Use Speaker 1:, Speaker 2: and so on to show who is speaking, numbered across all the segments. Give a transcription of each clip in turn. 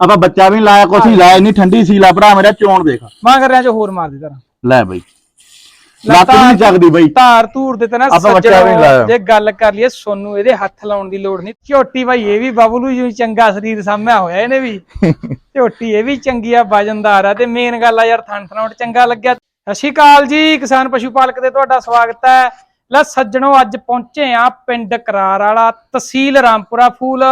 Speaker 1: ਆਪਾਂ ਬੱਚਾ ਵੀ ਨੀ ਲਾਇਆ ਕੁਛ ਨਹੀਂ ਲਾਇਆ ਠੰਡੀ ਸੀ ਲਾ ਭਰਾ ਮੇਰਾ ਚੋਣ ਦੇਖ।
Speaker 2: ਮਾਂ ਕਰ ਚ ਹੋਰ ਮਾਰ ਦੇ ਤਰ।
Speaker 1: ਲੈ ਬਈ। ਲੱਤ ਵੀ ਨਹੀਂ ਚੱਕਦੀ ਬਈ।
Speaker 2: ਧਾਰ ਧੂਰ ਦੇ ਤੇ ਨਾ
Speaker 1: ਆਪਾਂ ਬੱਚਾ ਵੀ ਨੀ ਲਾਇਆ।
Speaker 2: ਜੇ ਗੱਲ ਕਰ ਲਈਏ ਸੋਨੂੰ ਇਹਦੇ ਹੱਥ ਲਾਉਣ ਦੀ ਲੋੜ ਨਹੀਂ ਝੋਟੀ ਭਾਈ ਇਹ ਵੀ ਬਬਲੂ ਜੀ ਚੰਗਾ ਸਰੀਰ ਸਾਹਮਣੇ ਹੋਇਆ ਇਹਨੇ ਵੀ। ਝੋਟੀ ਇਹ ਵੀ ਚੰਗੀ ਆ ਵਜਨਦਾਰ ਆ। ਤੇ ਮੇਨ ਗੱਲ ਆ ਯਾਰ ਥਣ ਥਣਾਉਟ ਚੰਗਾ ਲੱਗਿਆ। ਸਤਿ ਸ਼੍ਰੀ ਅਕਾਲ ਜੀ ਕਿਸਾਨ ਪਸ਼ੂ ਪਾਲਕ ਦੇ ਤੁਹਾਡਾ ਸਵਾਗਤ ਹੈ। ਲੈ ਸੱਜਣੋ ਅੱਜ ਪਹੁੰਚੇ ਆ ਪਿੰਡ ਕਰਾਰ ਵਾਲਾ ਤਹਿਸੀਲ ਰਾਮਪੁਰਾ ਫੂਲ।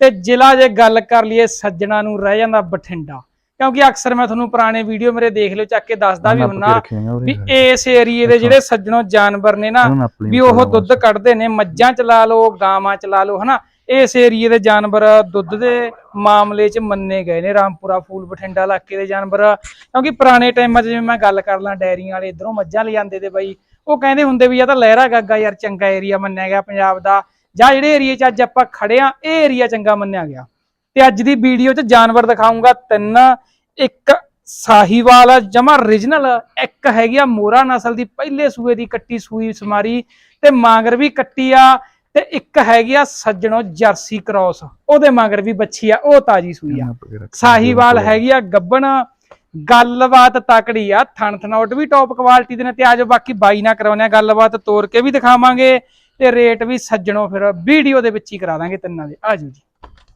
Speaker 2: ਤੇ ਜ਼ਿਲ੍ਹਾ ਜੇ ਗੱਲ ਕਰ ਲਈਏ ਸੱਜਣਾ ਨੂੰ ਰਹਿ ਜਾਂਦਾ ਬਠਿੰਡਾ। ਕਿਉਂਕਿ ਅਕਸਰ ਮੈਂ ਤੁਹਾਨੂੰ ਪੁਰਾਣੇ ਵੀਡੀਓ ਮੇਰੇ ਦੇਖ ਲਿਓ ਚੱਕ ਕੇ ਦੱਸਦਾ ਵੀ ਹੁੰਨਾ ਵੀ ਇਸ ਏਰੀਏ ਦੇ ਜਿਹੜੇ ਸੱਜਣੋ ਜਾਨਵਰ ਨੇ ਨਾ ਵੀ ਉਹ ਦੁੱਧ ਕੱਢਦੇ ਨੇ ਮੱਝਾਂ ਚ ਲਾ ਲਓ ਗਾਵਾਂ ਚ ਲਾ ਲਓ ਹਨਾ। ਇਸ ਏਰੀਏ ਦੇ ਜਾਨਵਰ ਦੁੱਧ ਦੇ ਮਾਮਲੇ 'ਚ ਮੰਨੇ ਗਏ ਨੇ ਰਾਮਪੁਰਾ ਫੂਲ ਬਠਿੰਡਾ ਇਲਾਕੇ ਦੇ ਜਾਨਵਰ। ਕਿਉਂਕਿ ਪੁਰਾਣੇ ਟਾਈਮਾਂ 'ਚ ਜਿਵੇਂ ਮੈਂ ਗੱਲ ਕਰ ਲਾਂ ਡੈਰੀਆਂ ਵਾਲੇ ਇਧਰੋਂ ਮੱਝਾਂ ਲੈ ਜਾਂਦੇ ਤੇ ਬਾਈ ਉਹ ਕਹਿੰਦੇ ਹੁੰਦੇ ਵੀ ਆ ਤਾਂ ਲਹਿਰਾ ਗਾਗਾ ਯਾਰ ਚੰਗਾ ਏਰੀਆ ਮੰਨਿਆ ਗਿਆ ਪੰਜਾਬ ਦਾ। ਜਾਂ ਜਿਹੜੇ ਏਰੀਏ 'ਚ ਅੱਜ ਆਪਾਂ ਖੜੇ ਆ ਇਹ ਏਰੀਆ ਚੰਗਾ ਮੰਨਿਆ ਗਿਆ। ਤੇ ਅੱਜ ਦੀ ਵੀਡੀਓ 'ਚ ਜਾਨਵਰ ਦਿਖਾਉਂਗਾ ਤਿੰਨ ਇੱਕ ਸਾਹੀਵਾਲ ਜਮਾ origignal ਇੱਕ ਹੈਗੀ ਆ ਮੋਰਾ ਨਸਲ ਦੀ ਪਹਿਲੇ ਸੂਏ ਦੀ ਕੱਟੀ ਸੂਈ ਸਮਾਰੀ ਤੇ ਮਾਂਗਰ ਵੀ ਕੱਟੀ ਆ ਤੇ ਇੱਕ ਹੈਗੀ ਆ ਸੱਜਣੋ ਜਰਸੀ ਕ੍ਰਾਸ ਉਹਦੇ ਮਾਂਗਰ ਵੀ ਬੱਚੀ ਆ ਉਹ ਤਾਜੀ ਸੂਈ ਆ। ਸਾਹੀਵਾਲ ਹੈਗੀ ਆ ਗੱਬਣ ਗੱਲਬਾਤ ਤਕੜੀ ਆ ਥਣ ਥਣਾਉਟ ਵੀ ਟੌਪ ਕੁਆਲਿਟੀ ਦੇ ਨੇ ਤੇ ਆਜੋ ਬਾਕੀ ਬਾਈ ਨਾ ਕਰਾਉਣੇ ਆ ਗੱਲਬਾਤ ਤੋੜ ਕੇ ਵੀ ਦਿਖਾਵਾਂਗੇ। ਤੇ ਰੇਟ ਵੀ ਸੱਜਣੋ ਫਿਰ ਵੀਡੀਓ ਦੇ ਵਿੱਚ ਹੀ ਕਰਾ ਦਾਂਗੇ ਤਿੰਨਾਂ ਦੇ। ਆਜੋ ਜੀ।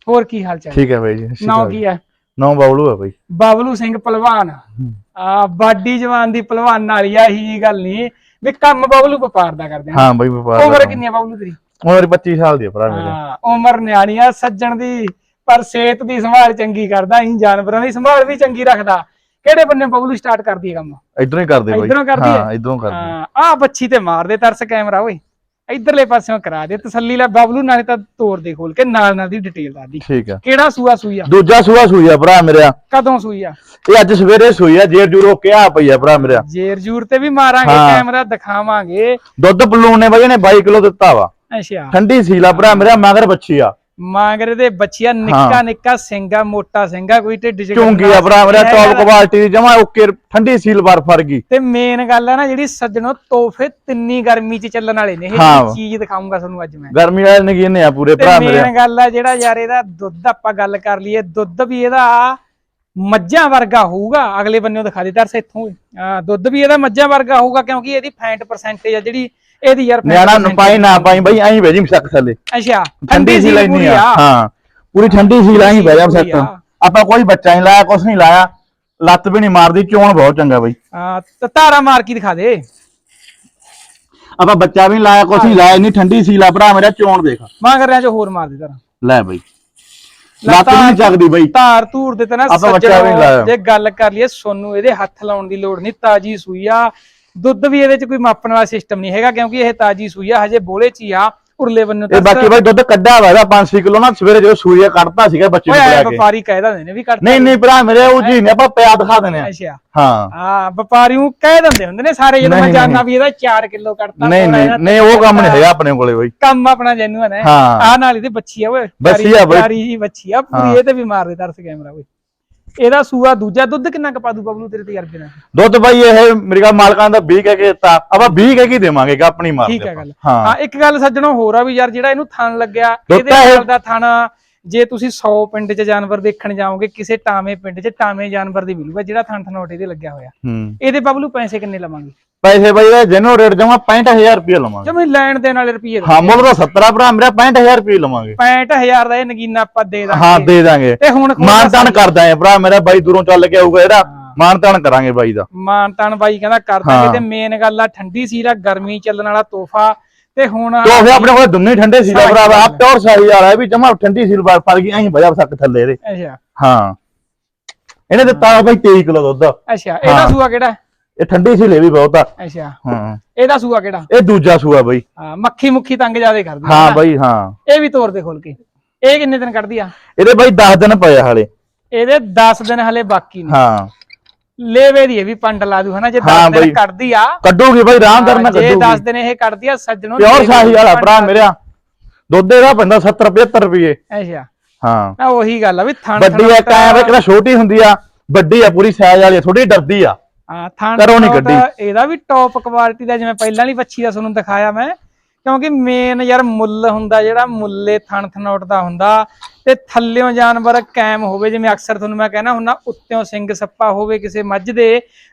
Speaker 2: ਹੋਰ ਕੀ ਹਾਲ ਚਾਲ?
Speaker 1: ਠੀਕ ਹੈ ਬਾਈ ਜੀ
Speaker 2: ਨਾਮ ਕੀ ਹੈ?
Speaker 1: ਨੌ ਬਾਬਲੂ ਆ ਬਾਈ।
Speaker 2: ਬਬਲੂ ਸਿੰਘ ਪਹਿਲਵਾਨ। ਆ ਬਾਡੀ ਜਵਾਨ ਦੀ ਪਹਿਲਵਾਨ ਵਾਲੀ ਆ ਹੀ ਗੱਲ ਨਹੀਂ। ਵੀ ਕੰਮ ਬਬਲੂ ਵਪਾਰ ਦਾ ਕਰਦੇ ਆ।
Speaker 1: ਹਾਂ ਬਾਈ ਵਪਾਰ
Speaker 2: ਉਮਰ ਕਿੰਨੀ ਆ ਬਬਲੂ ਤੇਰੀ?
Speaker 1: ਉਮਰ 25 ਸਾਲ ਦੀ ਆ ਭਰਾ ਮੇਰੇ।
Speaker 2: ਹਾਂ ਉਮਰ ਨਿਆਣੀ ਆ ਸੱਜਣ ਦੀ ਪਰ ਸਿਹਤ ਦੀ ਸੰਭਾਲ ਚੰਗੀ ਕਰਦਾ ਹੀ ਜਾਨਵਰਾਂ ਦੀ ਸੰਭਾਲ ਵੀ ਚੰਗੀ ਰੱਖਦਾ। ਕਿਹੜੇ ਬੰਨੇ ਬਬਲੂ ਸਟਾਰਟ ਕਰਦੀ ਹੈ ਕੰਮ?
Speaker 1: ਇਧਰੋਂ ਹੀ ਕਰਦੇ ਬਾਈ।
Speaker 2: ਇੱਧਰੋਂ ਕਰਦੀ ਹੈ?
Speaker 1: ਹਾਂ ਇਧਰੋਂ ਕਰਦੇ
Speaker 2: ਹਾਂ ਆ ਬੱਚੀ ਤੇ ਮਾਰ ਦੇ ਤਰਸ ਕੈਮਰਾ ਓਏ। ਇਧਰਲੇ ਪਾਸਿਓਂ ਕਰਾ ਦੇ ਤਸੱਲੀ ਲੈ ਬਬਲੂ ਨਾਲੇ ਤਾਂ ਤੋੜ ਦੇ ਖੋਲ ਕੇ ਨਾਲ ਨਾਲ ਦੀ ਡਿਟੇਲ ਦੱਸਦੀ
Speaker 1: ਠੀਕ ਆ।
Speaker 2: ਕਿਹੜਾ ਸੂਆ ਸੂਈ ਆ?
Speaker 1: ਦੂਜਾ ਸੂਆ ਸੂਈ ਆ ਭਰਾ ਮੇਰਾ
Speaker 2: ਕਦੋਂ ਸੂਈ ਆ?
Speaker 1: ਇਹ ਅੱਜ ਸਵੇਰੇ ਸੂਈ ਆ ਜੇਰ ਜੂਰੋ ਕਿਹਾ ਪਈ ਆ ਭਰਾ ਮੇਰਾ
Speaker 2: ਜੇਰ ਜੂਰ ਤੇ ਵੀ ਮਾਰਾਂਗੇ। ਕੈਮਰਾ ਦਿਖਾਵਾਂਗੇ।
Speaker 1: ਦੁੱਧ ਬਲੂਨ ਨੇ ਬਾਈ ਇਹਨੇ 22 ਕਿਲੋ ਦਿੱਤਾ ਵਾ।
Speaker 2: ਅੱਛਾ।
Speaker 1: ਠੰਡੀ ਸੀਲਾ ਭਰਾ ਮੇਰਾ ਮਗਰ ਬੱਚੀ ਆ।
Speaker 2: ਮਾਂਗਰੇ ਦੇ ਬੱਚਿਆ ਨਿੱਕਾ ਨਿੱਕਾ ਸਿੰਘਾ ਮੋਟਾ ਸਿੰਘਾ ਕੋਈ ਢਿੱਡ ਚ
Speaker 1: ਚੁੰਗੀ ਆ ਭਰਾ ਮੇਰਾ ਟੌਪ ਕੁਆਲਿਟੀ ਦੀ ਜਮਾ ਓਕੇ ਠੰਡੀ ਸੀਲ ਬਰਫ ਵਰਗੀ।
Speaker 2: ਤੇ ਮੇਨ ਗੱਲ ਹੈ ਨਾ ਜਿਹੜੀ ਸੱਜਣੋ ਤੋਹਫੇ ਤਿੰਨੀ ਗਰਮੀ ਚ ਚੱਲਣ ਵਾਲੇ ਨੇ ਇਹ ਚੀਜ਼ ਦਿਖਾਉਂਗਾ ਤੁਹਾਨੂੰ ਅੱਜ ਮੈਂ।
Speaker 1: ਗਰਮੀ ਵਾਲੇ ਨਗੀਨੇ ਆ ਪੂਰੇ ਭਰਾ ਮੇਰੇ।
Speaker 2: ਮੇਨ ਗੱਲ ਆ ਜਿਹੜਾ ਯਾਰ ਇਹਦਾ ਦੁੱਧ ਆਪਾਂ ਗੱਲ ਕਰ ਲਈਏ ਦੁੱਧ ਵੀ ਇਹਦਾ ਮੱਝਾਂ ਵਰਗਾ ਹੋਊਗਾ। ਅਗਲੇ ਬੰਨਿਓ ਦਿਖਾ ਦੇ ਤਰਸ ਇੱਥੋਂ ਦੁੱਧ ਵੀ ਇਹਦਾ ਮੱਝਾਂ ਵਰਗਾ ਹੋਊਗਾ ਕਿਉਂਕਿ ਇਹਦੀ ਫੈਂਟ ਪਰਸੈਂਟੇਜ ਆ ਜਿਹੜੀ ਇਹਦੀ ਯਾਰ
Speaker 1: ਨਿਆਣਾ ਨਪਾਈ ਨਾ ਪਾਈ ਬਾਈ ਐਂ ਬੈਜੀ ਮਸ਼ਕ ਥੱਲੇ।
Speaker 2: ਅੱਛਾ
Speaker 1: ਠੰਡੀ ਸੀ ਲੈਣੀ ਆ। ਹਾਂ। ਪੂਰੀ ਠੰਡੀ ਸੀ ਲਾਈ ਬਹਿ ਜਾ ਮਸ਼ਕ। ਆਪਾਂ ਕੋਈ ਬੱਚਾ ਨਹੀਂ ਲਾਇਆ ਕੁਛ ਨਹੀਂ ਲਾਇਆ। ਲੱਤ ਵੀ ਨਹੀਂ ਮਾਰਦੀ ਚੋਣ ਬਹੁਤ ਚੰਗਾ ਬਾਈ।
Speaker 2: ਆ ਤੇ ਧਾਰਾ ਮਾਰ ਕੇ ਦਿਖਾ ਦੇ।
Speaker 1: ਆਪਾਂ ਬੱਚਾ ਵੀ ਨੀ ਲਾਇਆ ਕੁਛ ਨਹੀਂ ਲਾਇਆ ਨਹੀਂ ਠੰਡੀ ਸੀ ਲਾ ਭਰਾ ਮੇਰਾ ਚੋਣ ਦੇਖ।
Speaker 2: ਮਾਂ ਕਰ ਰਿਆਂ ਚ ਹੋਰ ਮਾਰ ਦੇ ਧਾਰਾ।
Speaker 1: ਲੈ ਬਾਈ। ਲੱਤ ਨਹੀਂ ਚੱਕਦੀ ਬਾਈ।
Speaker 2: ਧਾਰ ਧੂਰ ਦੇ ਤੇ ਨਾ ਸੱਜਣੋ,
Speaker 1: ਨੀ।
Speaker 2: ਜੇ ਗੱਲ ਕਰ ਲਈਏ ਸੋਨੂੰ ਇਹਦੇ ਹੱਥ ਲਾਉਣ ਦੀ ਲੋੜ ਨਹੀਂ ਤਾਜੀ ਸੂਈ ਆ। ਦੁੱਧ ਵੀ ਇਹਦੇ ਚ ਕੋਈ ਮਾਪਣ ਵਾਲਾ ਸਿਸਟਮ ਨਹੀਂ ਹੈਗਾ ਕਿਉਂਕਿ ਇਹ ਤਾਜੀ ਸੂਈ ਆ ਹਜੇ ਬੋਲੇ ਚ ਹੀ ਆ ਉਰਲੇ ਬੰਨੋਂ
Speaker 1: ਇਹ ਬਾਕੀ ਬਾਈ ਦੁੱਧ ਕੱਢਿਆ ਵਾ ਇਹਦਾ 5-6 ਕਿਲੋ ਨਾ ਸਵੇਰੇ ਜਦੋਂ ਸੂਈਆ ਕੱਢਤਾ ਸੀਗਾ ਬੱਚੇ ਨੂੰ ਪਿਲਾ ਕੇ।
Speaker 2: ਵਪਾਰੀ ਕਹਿ ਦਿੰਦੇ ਨੇ ਵੀ ਕੱਟ
Speaker 1: ਨਹੀਂ ਨਹੀਂ ਭਰਾ ਮੇਰੇ ਉਹ ਜੀ ਨਹੀਂ ਆਪਾਂ ਪਿਆ ਦਿਖਾ ਦਿੰਦੇ ਆ।
Speaker 2: ਅੱਛਾ।
Speaker 1: ਹਾਂ।
Speaker 2: ਹਾਂ ਵਪਾਰੀ ਨੂੰ ਕਹਿ ਦਿੰਦੇ ਹੁੰਦੇ ਨੇ ਸਾਰੇ ਜਦੋਂ ਮੈਂ ਜਾਣਦਾ ਵੀ ਇਹਦਾ 4 ਕਿਲੋ ਕੱਟਤਾ
Speaker 1: ਨਹੀਂ ਨਹੀਂ ਨਹੀਂ ਉਹ ਕੰਮ ਨਹੀਂ ਹੈਗਾ ਆਪਣੇ ਕੋਲੇ ਬਾਈ।
Speaker 2: ਕੰਮ ਆਪਣਾ ਜੈਨੂਨ ਹੈ। ਆ ਨਾਲ ਇਹਦੀ ਬੱਚੀ ਆ ਓਏ।
Speaker 1: ਬੱਚੀ ਆ ਬਈ।
Speaker 2: ਬੱਚੀ ਆ ਪੂਰੀ ਇਹ ਤੇ ਵੀ ਮਾਰ ਦੇ ਤਰਸ ਕੈਮਰਾ ਓਏ। ਇਹਦਾ ਸੂਆ ਦੂਜਾ ਦੁੱਧ ਕਿੰਨਾ ਕਪਾ ਦੂ ਬਬਲੂ ਤੇਰੇ ਤਜਰਬੇ ਨਾਲ?
Speaker 1: ਦੁੱਧ ਬਾਈ ਇਹ ਮੇਰੇ ਕੋਲ ਮਾਲਕਾਂ ਦਾ 20 ਕਹਿ ਕੇ ਦਿੱਤਾ। ਆਪਾਂ 20 ਕਹਿ ਕੇ ਦੇਵਾਂਗੇ ਆਪਣੀ ਮਾਰ
Speaker 2: ਠੀਕ ਹੈ। ਗੱਲ।
Speaker 1: ਹਾਂ।
Speaker 2: ਇੱਕ ਗੱਲ ਸੱਜਣੋ ਹੋਰ ਆ ਵੀ ਯਾਰ ਜਿਹੜਾ ਇਹਨੂੰ ਥਣ ਲੱਗਿਆ ਇਹਦੇ ਨਾਲ ਦਾ ਥਣ ਜੇ ਤੁਸੀਂ 100 ਪਿੰਡ 'ਚ ਜਾਨਵਰ ਦੇਖਣ ਜਾਓਗੇ ਕਿਸੇ ਟਾਵੇਂ ਪਿੰਡ 'ਚ ਟਾਵੇਂ ਜਾਨਵਰ ਦੀ ਮਿਲੂਗਾ ਜਿਹੜਾ ਥਣ ਥਣੋਟੇ ਦੇ ਲੱਗਿਆ ਹੋਇਆ। ਇਹਦੇ ਬਬਲੂ ਪੈਸੇ ਕਿੰਨੇ ਲਵਾਂਗੇ?
Speaker 1: ਪੈਸੇ ਬਾਈ ਦਾ ਜਨੋ ਰੇਟ ਜਮਾ 65000 ਰੁਪਏ ਲਵਾਂਗੇ।
Speaker 2: ਜਮੇ ਲੈਣ ਦੇਣ ਵਾਲੇ ਰੁਪਏ
Speaker 1: ਹਾਂ ਮੁੱਲ ਦਾ 70 ਭਰਾ ਮੇਰਾ 65000 ਰੁਪਏ ਲਵਾਂਗੇ।
Speaker 2: 65000 ਦਾ ਇਹ ਨਗੀਨਾ ਆਪਾਂ ਦੇ ਦਾਂਗੇ।
Speaker 1: ਹਾਂ ਦੇ ਦਾਂਗੇ।
Speaker 2: ਤੇ ਹੁਣ
Speaker 1: ਮਾਨਤਾਨ ਕਰਦਾ ਹੈ ਭਰਾ ਮੇਰਾ ਬਾਈ ਦੂਰੋਂ ਚੱਲ ਕੇ ਆਊਗਾ ਜਿਹੜਾ। ਮਾਨਤਾਨ ਕਰਾਂਗੇ ਬਾਈ ਦਾ।
Speaker 2: ਮਾਨਤਾਨ ਬਾਈ ਕਹਿੰਦਾ ਕਰ ਦਾਂਗੇ। ਤੇ ਮੇਨ ਗੱਲ ਆ ਠੰਡੀ ਸੀਰਾ ਗਰਮੀ ਚੱਲਣ ਵਾਲਾ ਤੋਹਫਾ। ਤੇ ਹੁਣ
Speaker 1: ਤੋ ਫਿਰ ਆਪਣੇ ਕੋਲ ਦੁੰਨੇ ਠੰਡੇ ਸੀ ਭਰਾ। ਆ ਪਿਓਰ ਸਾਈ ਵਾਲਾ ਹੈ ਵੀ ਜਮਾ ਠੰਡੀ ਸੀ ਬਾਰ ਫੜ ਗਈ ਐਂ ਵਜਾ ਸਕ ਥੱਲੇ ਇਹਦੇ।
Speaker 2: ਅੱਛਾ।
Speaker 1: ਹਾਂ। ਇਹਨੇ ਦਿੱਤਾ ਬਾਈ 23 ਕਿਲੋ ਦੁੱਧ।
Speaker 2: ਅੱਛਾ ਇਹਦਾ। ਸੂਆ ਕਿਹੜਾ?
Speaker 1: ਇਹ ਠੰਡੀ ਸੀ ਲੈ ਵੀ ਬਹੁਤ ਆ।
Speaker 2: ਅੱਛਾ।
Speaker 1: ਹਾਂ।
Speaker 2: ਇਹਦਾ ਸੂਆ ਕਿਹੜਾ?
Speaker 1: ਇਹ ਦੂਜਾ ਸੂਆ ਬਾਈ।
Speaker 2: ਹਾਂ ਮੱਖੀ ਮੁੱਖੀ ਤੰਗ ਜਿਆਦੇ ਕਰਦੀ
Speaker 1: ਹਾਂ। ਬਾਈ ਹਾਂ।
Speaker 2: ਇਹ ਵੀ ਤੋਰ ਦੇ ਖੋਲ ਕੇ। ਇਹ ਕਿੰਨੇ ਦਿਨ ਕੱਢਦੀ ਆ?
Speaker 1: ਇਹਦੇ ਬਾਈ 10 ਦਿਨ ਪਏ ਹਾਲੇ।
Speaker 2: ਇਹਦੇ 10 ਦਿਨ ਹਲੇ ਬਾਕੀ ਨੇ।
Speaker 1: ਹਾਂ।
Speaker 2: ਲੇਵੇ ਦੀ ਇਹ ਵੀ ਪੰਡ ਲਾ ਦੂ ਹਨਾ? ਜੇ 10
Speaker 1: ਹਾਂ
Speaker 2: ਦਿਨ। ਕੱਢਦੀ ਆ
Speaker 1: ਕੱਢੂਗੀ ਬਾਈ ਆਰਾਮ ਨਾਲ
Speaker 2: ਹਾਂ, ਜੇ
Speaker 1: ਕੱਢੂਗੀ।
Speaker 2: 10 ਦਿਨ ਇਹ ਕੱਢਦੀ ਆ ਸੱਜਣੋਂ
Speaker 1: ਪਿਓਰ ਸਾਹੀ
Speaker 2: ਦੀ
Speaker 1: ਵਾਲਾ ਭਰਾ ਮੇਰਾ। ਦੁੱਧ ਇਹਦਾ ਪੈਂਦਾ 70 75 ਰੁਪਏ।
Speaker 2: ਅੱਛਾ।
Speaker 1: ਹਾਂ।
Speaker 2: ਨਾ ਉਹੀ ਗੱਲ ਆ ਵੀ ਥਣ
Speaker 1: ਵੱਡੀ ਆ ਕਾਇਆ ਵੇ ਕਿਹੜਾ ਛੋਟੀ ਹੁੰਦੀ ਆ। ਵੱਡੀ ਆ ਪੂਰੀ ਸਾਈਜ਼ ਵਾਲੀ ਆ, ਥੋੜੀ ਡਰਦੀ ਆ।
Speaker 2: ਹਾਂ ਥਣ
Speaker 1: ਘਰੋਂ ਨੀ
Speaker 2: ਥਣੋਟ
Speaker 1: ਕੱਢੀ।
Speaker 2: ਇਹਦਾ ਵੀ ਟੌਪ ਕੁਆਲਿਟੀ ਦਾ ਜਿਵੇਂ ਪਹਿਲਾਂ ਵਾਲੀ ਵੱਛੀ ਦਾ ਤੁਹਾਨੂੰ ਦਿਖਾਇਆ ਮੈਂ ਕਿਉਂਕਿ ਮੇਨ ਯਾਰ ਮੁੱਲ ਹੁੰਦਾ ਜਿਹੜਾ ਮੁੱਲੇ ਥਣ ਥਣੋਟ ਦਾ ਹੁੰਦਾ ਤੇ ਥੱਲਿਓਂ ਜਾਨਵਰ ਕਾਇਮ ਹੋਵੇ ਜਿਵੇਂ ਅਕਸਰ ਤੁਹਾਨੂੰ ਮੈਂ ਕਹਿਣਾ ਹੁੰਨਾ ਉੱਤਿਓਂ ਸਿੰਘ ਸੱਪਾ ਹੋਵੇ ਕਿਸੇ ਮੱਝ ਦੇ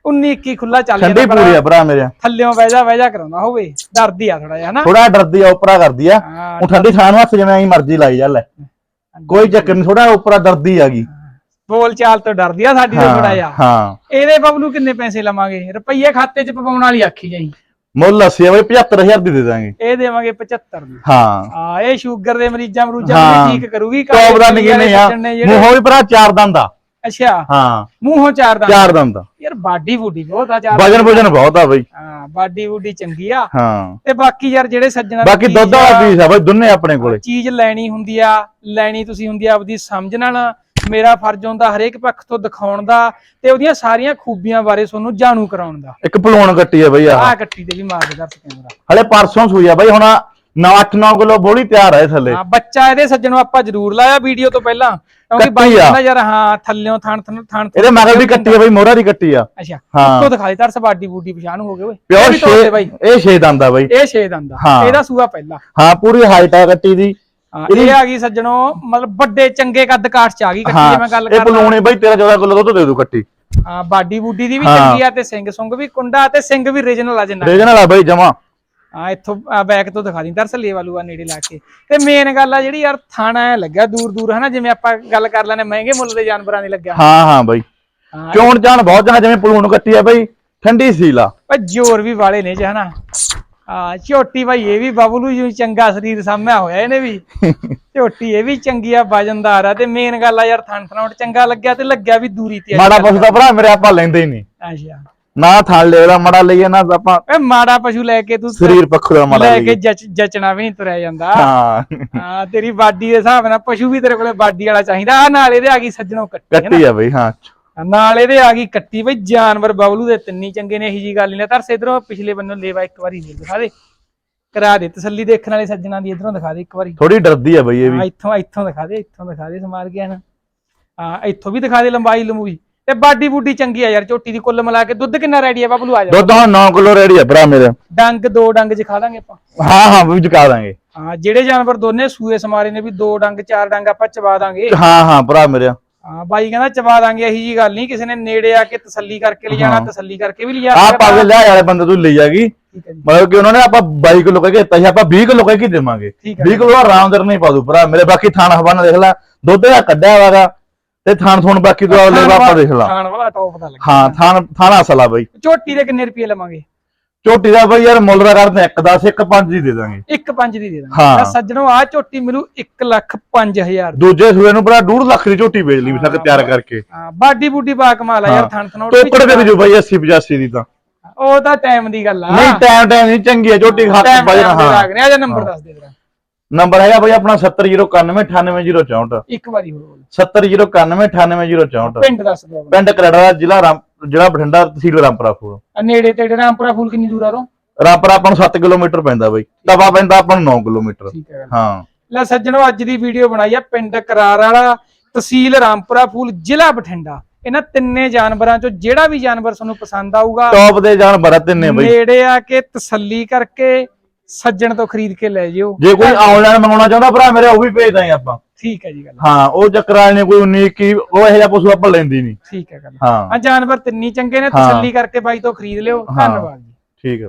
Speaker 2: 19 21 ਖੁੱਲਾ ਚੱਲ
Speaker 1: ਠੰਡੀ
Speaker 2: ਜਾਂਦਾ
Speaker 1: ਪੂਰੀ ਆ ਭਰਾ ਮੇਰੇ।
Speaker 2: ਥੱਲਿਓਂ ਵਹਿਜਾ ਵਹਿਜਾ ਕਰਾਉਂਦਾ ਹੋਵੇ ਡਰਦੀ ਆ ਥੋੜਾ ਜਿਹਾ ਹਨਾ?
Speaker 1: ਥੋੜਾ ਡਰਦੀ ਆ ਉਪਰਾ ਕਰਦੀ ਆ।
Speaker 2: ਹਾਂ,
Speaker 1: ਉਹ ਠੰਡੀ ਥਾਂ ਨੂੰ ਹੱਥ ਜਿਵੇਂ ਐਂ ਮਰਜ਼ੀ ਲਾਈ ਜਾ ਲੈ। ਕੋਈ ਚੱਕਰ ਨਹੀਂ ਥੋੜਾ ਉਪਰਾ ਡਰਦੀ ਆਗੀ
Speaker 2: ਬੋਲ ਚਾਲ ਤੋਂ ਡਰਦੀ ਆ ਸਾਡੀ ਤੋਂ ਥੋੜਾ ਜਿਹਾ।
Speaker 1: ਹਾਂ।
Speaker 2: ਇਹਦੇ ਬਬਲੂ ਕਿੰਨੇ ਪੈਸੇ ਲਵਾਂਗੇ? ਰੁਪਈਏ ਖਾਤੇ 'ਚ ਪਵਾਉਣ ਵਾਲੀ ਆਖੀ ਜਾਈ।
Speaker 1: ਮੁੱਲ ਅਸੀਂ ਬਈ 75000 ਦੀ ਦੇ ਦਾਂਗੇ।
Speaker 2: ਇਹ ਦੇਵਾਂਗੇ 75 ਦੀ।
Speaker 1: ਹਾਂ।
Speaker 2: ਆ ਇਹ ਸ਼ੂਗਰ ਦੇ ਮਰੀਜ਼ਾਂ ਮਰੂਜਾਂ। ਨੂੰ ਠੀਕ ਕਰੂਗੀ
Speaker 1: ਟੌਪ ਦਾ ਨਿੱਕੇ ਨੇ ਆ। ਮੂੰਹੋਂ ਵੀ ਭਰਾ ਚਾਰ ਦੰਦ ਆ।
Speaker 2: ਅੱਛਾ।
Speaker 1: ਹਾਂ।
Speaker 2: ਮੂੰਹੋਂ ਚਾਰ ਦਾ
Speaker 1: ਚਾਰ ਦੰਦ।
Speaker 2: ਯਾਰ ਬਾਡੀ ਬੂਡੀ ਬਹੁਤ ਆ ਚਾਰ
Speaker 1: ਵਜਨ ਵਜਨ ਬਹੁਤ ਆ ਬਈ।
Speaker 2: ਹਾਂ ਬਾਡੀ ਬੂਡੀ ਚੰਗੀ ਆ।
Speaker 1: ਹਾਂ।
Speaker 2: ਤੇ ਬਾਕੀ ਯਾਰ ਜਿਹੜੇ ਸੱਜਣਾ
Speaker 1: ਬਾਕੀ ਦੁੱਧ ਵਾਲਾ ਪੀਸ ਆ ਬਈ ਦੋਨੇ ਆਪਣੇ ਕੋਲੇ।
Speaker 2: ਚੀਜ਼ ਲੈਣੀ ਹੁੰਦੀ ਆ ਲੈਣੀ ਤੁਸੀਂ ਹੁੰਦੀ ਆ ਆਪਦੀ ਸਮਝ ਨਾਲ। ਮੇਰਾ ਫਰਜ਼ ਹੁੰਦਾ ਹਰੇਕ ਪੱਖ ਤੋਂ ਦਿਖਾਉਣ ਦਾ ਤੇ ਉਹਦੀਆਂ ਸਾਰੀਆਂ ਖੂਬੀਆਂ ਬਾਰੇ ਤੁਹਾਨੂੰ ਜਾਣੂ ਕਰਾਉਣ ਦਾ।
Speaker 1: ਇੱਕ ਪਲੂਣ ਕੱਟੀ ਆ ਬਈ ਆ
Speaker 2: ਆਹ ਕੱਟੀ ਤੇ ਵੀ ਮਾਰ ਦੇ ਦਰਸ਼ਕ ਕੈਮਰਾ।
Speaker 1: ਹਲੇ ਪਰਸੋਂ ਸੂਈ ਆ ਬਈ ਹੁਣ 8-9 ਕਿਲੋ ਬੋਲੀ ਤਿਆਰ ਆ ਇਹ ਥੱਲੇ।
Speaker 2: ਹਾਂ ਬੱਚਾ ਇਹਦੇ ਸੱਜਣੋਂ ਆਪਾਂ ਜ਼ਰੂਰ ਲਾਇਆ ਵੀਡੀਓ ਤੋਂ ਪਹਿਲਾਂ। ਕਿਉਂਕਿ
Speaker 1: ਕੱਟੀ
Speaker 2: ਬਾਈ
Speaker 1: ਆ।
Speaker 2: ਕਹਿੰਦਾ ਯਾਰ ਹਾਂ ਥੱਲਿਓਂ ਥਣ ਥਣ ਥਣ
Speaker 1: ਇਹਦੇ ਮਗਰ ਦੀ ਕੱਟੀ ਆ ਬਈ ਮੋਹਰਾ ਦੀ ਕੱਟੀ ਆ।
Speaker 2: ਅੱਛਾ
Speaker 1: ਹਾਂ।
Speaker 2: ਉੱਤੋਂ ਦਿਖਾ ਦੇ ਤਰਸ ਬਾਡੀ ਬੂਡੀ ਪਛਾਣ ਹੋ ਗਏ ਓਏ। ਇਹ
Speaker 1: ਪਿਓਰ
Speaker 2: ਵੀ ਤੋੜ ਦੇ
Speaker 1: ਛੇ
Speaker 2: ਬਾਈ।
Speaker 1: ਇਹ ਛੇ ਦੰਦ ਆ ਬਈ।
Speaker 2: ਇਹ ਛੇ ਦੰਦ ਆ।
Speaker 1: ਹਾਂ।
Speaker 2: ਇਹਦਾ ਸੂਆ ਪਹਿਲਾ।
Speaker 1: ਹਾਂ ਪੂਰੀ ਹਾਈਟ ਆ ਕੱਟੀ ਦੀ।
Speaker 2: ਹਾਂ, ਇਹ ਆ ਗਈ ਸੱਜਣੋ ਮਤਲਬ ਵੱਡੇ ਚੰਗੇ ਕੱਦ ਕਾਠ ਚ ਆ ਗਈ ਕੱਟੀ ਜੇ ਮੈਂ ਗੱਲ
Speaker 1: ਇਹ
Speaker 2: ਕਰਦਾ
Speaker 1: ਬਈ 13-14 ਕਿਲੋ ਦੁੱਧ ਦੇ ਦੂ ਕੱਟੀ
Speaker 2: ਹਾਂ ਬਾਡੀ ਬੂਡੀ ਦੀ ਵੀ
Speaker 1: ਹਾਂ।
Speaker 2: ਚੰਗੀ ਆ ਤੇ ਸਿੰਘ ਸੁੰਗ ਵੀ ਕੁੰਡਾ ਤੇ ਸਿੰਘ ਵੀ ਰੀਜਨਲ ਆ ਜਿੰਨਾ।
Speaker 1: ਰੀਜਨਲ ਆ ਬਈ ਜਮਾ।
Speaker 2: ਹਾਂ ਇੱਥੋਂ ਬੈਕ ਤੋਂ ਦਿਖਾ ਦੀ ਦਰਸ ਲੇ ਵਾਲੂ ਆ ਨੇੜੇ ਲਾ ਕੇ। ਤੇ ਮੇਨ ਗੱਲ ਆ ਜਿਹੜੀ ਯਾਰ ਥਾਣਾ ਐ ਲੱਗਿਆ ਦੂਰ ਦੂਰ ਹਨਾ ਜਿਵੇਂ ਆਪਾਂ ਗੱਲ ਕਰ ਲੈਨੇ ਮਹਿੰਗੇ ਮੁੱਲ ਦੇ ਜਾਨਵਰਾਂ ਦੀ ਲੱਗਿਆ।
Speaker 1: ਹਾਂ ਹਾਂ ਬਈ।
Speaker 2: ਹਾਂ।
Speaker 1: ਚੋਣ ਜਾਣ ਬਹੁਤ ਜਾਣਾ ਜਿਵੇਂ ਪਲੂਣ ਕੱਟੀ ਆ ਬਈ ਠੰਡੀ ਸੀਲ ਆ।
Speaker 2: ਪਰ ਜ਼ੋਰ ਵੀ ਵਾਲੇ ਨੇ ਜੇ ਹਨਾ। ਆ ਝੋਟੀ ਭਾਈ ਇਹ ਵੀ ਬਬਲੂ ਜੀ ਚੰਗਾ ਸਰੀਰ ਸਾਹਮਣੇ ਹੋਇਆ ਇਹਨੇ ਵੀ। ਝੋਟੀ ਇਹ ਵੀ ਚੰਗੀ ਆ ਵਜਨਦਾਰ ਆ ਤੇ ਮੇਨ ਗੱਲ ਆ ਯਾਰ ਥਣ ਥਣਾਉਟ ਚੰਗਾ ਲੱਗਿਆ ਤੇ ਲੱਗਿਆ ਵੀ ਦੂਰੀ ਤੇ
Speaker 1: ਮਾੜਾ ਪਸ਼ੂ ਦਾ ਭਰਾ ਮੇਰੇ ਆਪਾਂ ਲੈਂਦੇ ਹੀ ਨਹੀਂ।
Speaker 2: ਅੱਛਾ।
Speaker 1: ਨਾ ਥਣ ਲੈਦਾ ਮਾੜਾ ਲਈਏ ਨਾ ਆਪਾਂ
Speaker 2: ਏ ਮਾੜਾ ਪਸ਼ੂ ਲੈ ਕੇ ਤੂੰ
Speaker 1: ਸਰੀਰ ਪੱਖੋਂ ਦਾ ਮਾੜਾ
Speaker 2: ਲੈ ਕੇ ਜਚਣਾ ਵੀ ਨਹੀਂ ਤੁਰਿਆ ਜਾਂਦਾ।
Speaker 1: ਹਾਂ।
Speaker 2: ਹਾਂ ਤੇਰੀ ਬਾਡੀ ਦੇ ਹਿਸਾਬ ਨਾਲ ਪਸ਼ੂ ਵੀ ਤੇਰੇ ਕੋਲੇ ਬਾਡੀ ਵਾਲਾ ਚਾਹੀਦਾ ਆ ਨਾਲ ਇਹਦੇ ਆ ਗਈ ਸੱਜਣੋਂ ਕੱਟੀ
Speaker 1: ਕੱਟੀ ਆ ਬਈ ਹਾਂ।
Speaker 2: ਨਾਲ ਇਹਦੇ ਆ ਗਈ ਕੱਟੀ ਬਈ ਜਾਨਵਰ ਬਬਲੂ ਦੇ ਤਿੰਨੀ ਚੰਗੇ ਨੇ ਇਹੀ ਜੀ ਗੱਲ ਨਹੀਂ ਤਰਸ ਇਧਰੋਂ ਪਿਛਲੇ ਬੰਨੋਂ ਲੇਵਾ ਇੱਕ ਵਾਰੀ ਹੋਰ ਦਿਖਾ ਦੇ। ਕਰਾ ਦੇ ਤਸੱਲੀ ਦੇਖਣ ਵਾਲੇ ਸੱਜਣਾ ਦੀ ਇਧਰੋਂ ਦਿਖਾ ਦੇ ਇੱਕ ਵਾਰੀ।
Speaker 1: ਥੋੜੀ ਡਰਦੀ ਆ ਬਈ ਇਹ ਵੀ।
Speaker 2: ਇੱਥੋਂ ਇੱਥੋਂ ਦਿਖਾ ਦੇ ਇੱਥੋਂ ਦਿਖਾ ਦੇ ਸਮਾਰ ਗਿਆ ਨਾ। ਹਾਂ ਇੱਥੋਂ ਵੀ ਦਿਖਾ ਦੇ ਲੰਬਾਈ ਲੰਬੂਈ। ਤੇ ਬਾਡੀ ਬੂਡੀ ਚੰਗੀ ਆ ਯਾਰ ਝੋਟੀ ਦੀ ਕੁੱਲ ਮਿਲਾ ਕੇ। ਦੁੱਧ ਕਿੰਨਾ ਰੈਡੀ ਆ ਬਬਲੂ ਆ ਜਾ।
Speaker 1: ਦੁੱਧ ਹੁਣ 9 ਕਿਲੋ ਰੈਡੀ ਆ ਭਰਾ ਮੇਰੇ।
Speaker 2: ਡੰਗ ਦੋ ਡੰਗ ਚ ਖਾ ਲਾਂਗੇ ਆਪਾਂ।
Speaker 1: ਹਾਂ ਹਾਂ ਵੀ ਚੁਕਾ ਦਾਂਗੇ।
Speaker 2: ਹਾਂ ਜਿਹੜੇ ਜਾਨਵਰ ਦੋਨੇ ਸੂਏ ਸਮਾਰੇ ਨੇ ਵੀ ਦੋ ਡੰਗ ਚਾਰ ਡੰਗ ਆਪਾਂ ਚਬਾ ਦਾਂਗੇ।
Speaker 1: ਹਾਂ ਹਾਂ ਭਰਾ ਮੇਰੇ।
Speaker 2: ਹਾਂ ਬਾਈ ਕਹਿੰਦਾ ਚਬਾ ਦਾਂਗੇ ਇਹੀ ਜੀ ਗੱਲ ਨਹੀਂ ਕਿਸੇ ਨੇ ਨੇੜੇ ਆ ਕੇ ਤਸੱਲੀ ਕਰਕੇ ਲਿਜਾਣਾ ਤਸੱਲੀ ਕਰਕੇ ਵੀ ਲਿਜਾ
Speaker 1: ਆ। ਪਾਗਲ ਲਿਆ ਵਾਲੇ ਬੰਦੇ ਤੂੰ ਲਈ ਜਾਗੀ।
Speaker 2: ਠੀਕ ਹੈ ਜੀ।
Speaker 1: ਮਤਲਬ ਕਿ ਉਹਨਾਂ ਨੇ ਆਪਾਂ 22 ਕਿਲੋ ਕਹਿ ਕੇ ਦਿੱਤਾ ਸੀ ਆਪਾਂ 20 ਕਿਲੋ ਕਹਿ ਕੇ ਦੇਵਾਂਗੇ।
Speaker 2: ਠੀਕ ਹੈ
Speaker 1: 20 ਕਿਲੋ ਆਰਾਮਦਰ ਨਹੀਂ ਪਾ ਦੂ ਭਰਾ ਮੇਰੇ ਬਾਕੀ ਥਾਣ ਹਵਾਨਾ ਦੇਖ ਲੈ ਦੁੱਧ ਦਾ ਕੱਢਿਆ ਵਾਗਾ ਤੇ ਥਾਣ ਥੋਣ ਬਾਕੀ ਤੋਂ ਅਗਲੇ ਆਪਾਂ ਦੇਖ ਲਾ।
Speaker 2: ਖਾਣ ਵਾਲਾ ਟੌਪ ਦਾ ਲੱਗਾ
Speaker 1: ਹਾਂ ਥਾਣ ਥਾਣਾ ਅਸਲਾ ਬਈ।
Speaker 2: ਝੋਟੀ ਦੇ ਕਿੰਨੇ ਰੁਪਏ ਲਵਾਂਗੇ?
Speaker 1: ਝੋਟੀ ਦਾ ਬਈ ਯਾਰ ਮੁੱਲ ਦਾ ਕਰਦੇ 1 10 1 5 ਦੀ ਦੇ ਦਾਂਗੇ।
Speaker 2: ਇੱਕ ਪੰਜ ਦੀ ਦੇ ਦਾਂਗੇ।
Speaker 1: ਹਾਂ।
Speaker 2: ਸੱਜਣੋ ਆ ਝੋਟੀ ਮਿਲੂ 1 ਲੱਖ 5000
Speaker 1: ਦੂਜੇ ਸੂਏ ਨੂੰ ਭਰਾ 2.5 ਲੱਖ ਦੀ ਝੋਟੀ ਵੇਚ ਲਈ ਵੀ ਸਕ ਤਿਆਰ ਕਰਕੇ।
Speaker 2: ਹਾਂ ਬਾਡੀ ਬੂਡੀ ਬਾ ਕਮਾਲ ਆ ਯਾਰ ਥਣ ਥਣੋਟ ਵੀ
Speaker 1: ਟੋਕੜ ਦੇ ਜੋ ਬਈ 80 85 ਦੀ ਤਾਂ।
Speaker 2: ਉਹ ਤਾਂ ਟਾਈਮ ਦੀ ਗੱਲ ਆ।
Speaker 1: ਨਹੀਂ ਟਾਈਮ ਟਾਈਮ ਨਹੀਂ ਚੰਗੀ ਹੈ ਝੋਟੀ ਹੱਥ ਵਜਣਾ ਹਾਂ।
Speaker 2: ਆ ਜਾਂ ਨੰਬਰ ਦੱਸ ਦੇ ਜਰਾ।
Speaker 1: ਨੰਬਰ ਹੈਗਾ ਬਈ ਆਪਣਾ 7091988064
Speaker 2: ਇੱਕ ਵਾਰੀ ਹੋਰ ਬੋਲ।
Speaker 1: 7091988064
Speaker 2: ਪਿੰਡ ਦੱਸ ਦਿਓ।
Speaker 1: ਪਿੰਡ ਕਰੜਾ ਜ਼ਿਲ੍ਹਾ ਰਾਮ ਜ਼ਿਲ੍ਹਾ ਬਠਿੰਡਾ ਤਹਿਸੀਲ ਰਾਮਪੁਰਾ ਫੂਲ
Speaker 2: ਆ ਨੇੜੇ ਤੇੜੇ ਰਾਮਪੁਰਾ ਫੂਲ ਕਿੰਨੀ ਦੂਰ ਆ ਰੋ?
Speaker 1: ਰਾਮਪੁਰਾ ਆਪਾਂ ਨੂੰ 7 ਕਿਲੋਮੀਟਰ ਪੈਂਦਾ ਬਈ। ਤਵਾ ਪੈਂਦਾ ਆਪਾਂ ਨੂੰ 9 ਕਿਲੋਮੀਟਰ।
Speaker 2: ਹੈ।
Speaker 1: ਹਾਂ।
Speaker 2: ਲੈ ਸੱਜਣੋ ਅੱਜ ਦੀ ਵੀਡੀਓ ਬਣਾਈ ਆ ਪਿੰਡ ਕਰਾਰ ਵਾਲਾ ਤਹਿਸੀਲ ਰਾਮਪੁਰਾ ਫੂਲ ਜ਼ਿਲ੍ਹਾ ਬਠਿੰਡਾ। ਇਹਨਾਂ ਤਿੰਨੇ ਜਾਨਵਰਾਂ ਚੋਂ ਜਿਹੜਾ ਵੀ ਜਾਨਵਰ ਤੁਹਾਨੂੰ ਪਸੰਦ ਆਊਗਾ
Speaker 1: ਟੌਪ ਦੇ ਜਾਨਵਰ ਆ ਤਿੰਨੇ ਬਈ।
Speaker 2: ਨੇੜੇ ਆ ਕੇ ਤਸੱਲੀ ਕਰਕੇ ਸੱਜਣ ਤੋਂ ਖਰੀਦ ਕੇ ਲੈ ਜਿਓ।
Speaker 1: ਜੇ ਕੋਈ ਆਨਲਾਈਨ ਮੰਗਾਉਣਾ ਚਾਹੁੰਦਾ ਭਰਾ ਮੇਰੇ ਉਹ ਵੀ ਭੇਜ ਦਾਂਗੇ ਆਪਾਂ।
Speaker 2: ਠੀਕ ਹੈ ਜੀ ਗੱਲ।
Speaker 1: ਹਾਂ ਉਹ ਚੱਕਰ ਵਾਲੇ ਨੇ ਕੋਈ 19 ਕੀ ਉਹ ਇਹੋ ਜਿਹਾ ਪਸ਼ੂ ਆਪਾਂ ਲੈਂਦੀ ਨਹੀਂ।
Speaker 2: ਠੀਕ ਹੈ ਗੱਲ।
Speaker 1: ਹਾਂ।
Speaker 2: ਆ ਜਾਨਵਰ ਤਿੰਨੀ ਚੰਗੇ ਨੇ। ਤਸੱਲੀ ਕਰਕੇ ਬਾਈ ਤੋਂ ਖਰੀਦ ਲਿਓ। ਧੰਨਵਾਦ ਜੀ।
Speaker 1: ਠੀਕ ਹੈ